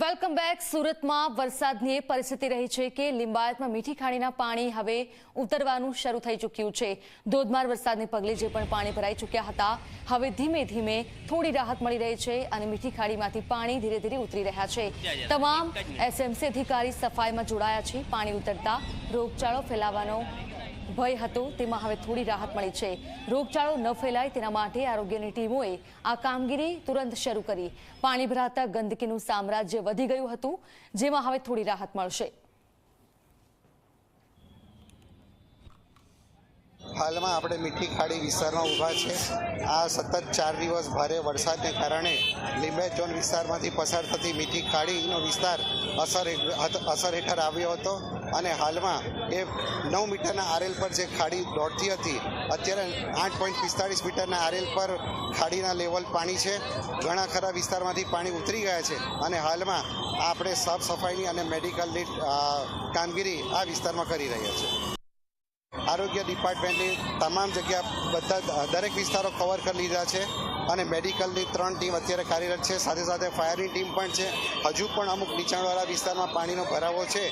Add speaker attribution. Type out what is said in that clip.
Speaker 1: Welcome back સુરતમાં વરસાદની એ પરિસ્થિતિ રહી છે કે લિંબાયતમાં મીઠી ખાણીના પાણી હવે ઉતરવાનું શરૂ થઈ ચૂક્યું છે. ધોધમાર વરસાદને પગલે જે પણ પાણી ભરાઈ ચૂક્યા હતા, હવે ધીમે ધીમે થોડી રાહત મળી રહી છે અને મીઠી ખાડીમાંથી પાણી ધીરે ધીરે ઉતરી રહ્યા છે. તમામ એસએમસી અધિકારી સફાઈમાં જોડાયા છે. પાણી ઉતરતા રોગચાળો ફેલાવાનો ભય હતો, તેમાં હવે થોડી રાહત મળી છે. રોગચાળો ન ફેલાય તેના માટે આરોગ્યની ટીમોએ આ કામગીરી તુરંત શરૂ કરી. પાણી ભરાતા ગંદકીનું સામ્રાજ્ય વધી ગયું હતું, જેમાં હવે થોડી રાહત મળશે.
Speaker 2: હાલમાં આપણે મીઠી ખાડી વિસ્તારમાં ઊભા છે. આ સતત ચાર દિવસ ભારે વરસાદને કારણે લીંબાયત ઝોન વિસ્તારમાંથી પસાર થતી મીઠી ખાડીનો વિસ્તાર અસર અસર હેઠળ આવ્યો હતો અને હાલમાં એ નવ મીટરના આરએલ પર જે ખાડી દોડતી હતી, અત્યારે આઠ પોઈન્ટ પિસ્તાળીસ મીટરના આરએલ પર ખાડીના લેવલ પાણી છે. ઘણા ખરા વિસ્તારમાંથી પાણી ઉતરી ગયા છે અને હાલમાં આપણે સાફ સફાઈની અને મેડિકલની કામગીરી આ વિસ્તારમાં કરી રહ્યા છીએ આરોગ્ય ડિપાર્ટમેન્ટની તમામ જગ્યા બધા દરેક વિસ્તારો કવર કરી લીધા છે અને મેડિકલની ત્રણ ટીમ અત્યારે કાર્યરત છે. સાથે સાથે ફાયરની ટીમ પણ છે. હજુ પણ અમુક નીચાણવાળા વિસ્તારમાં પાણીનો ભરાવો છે.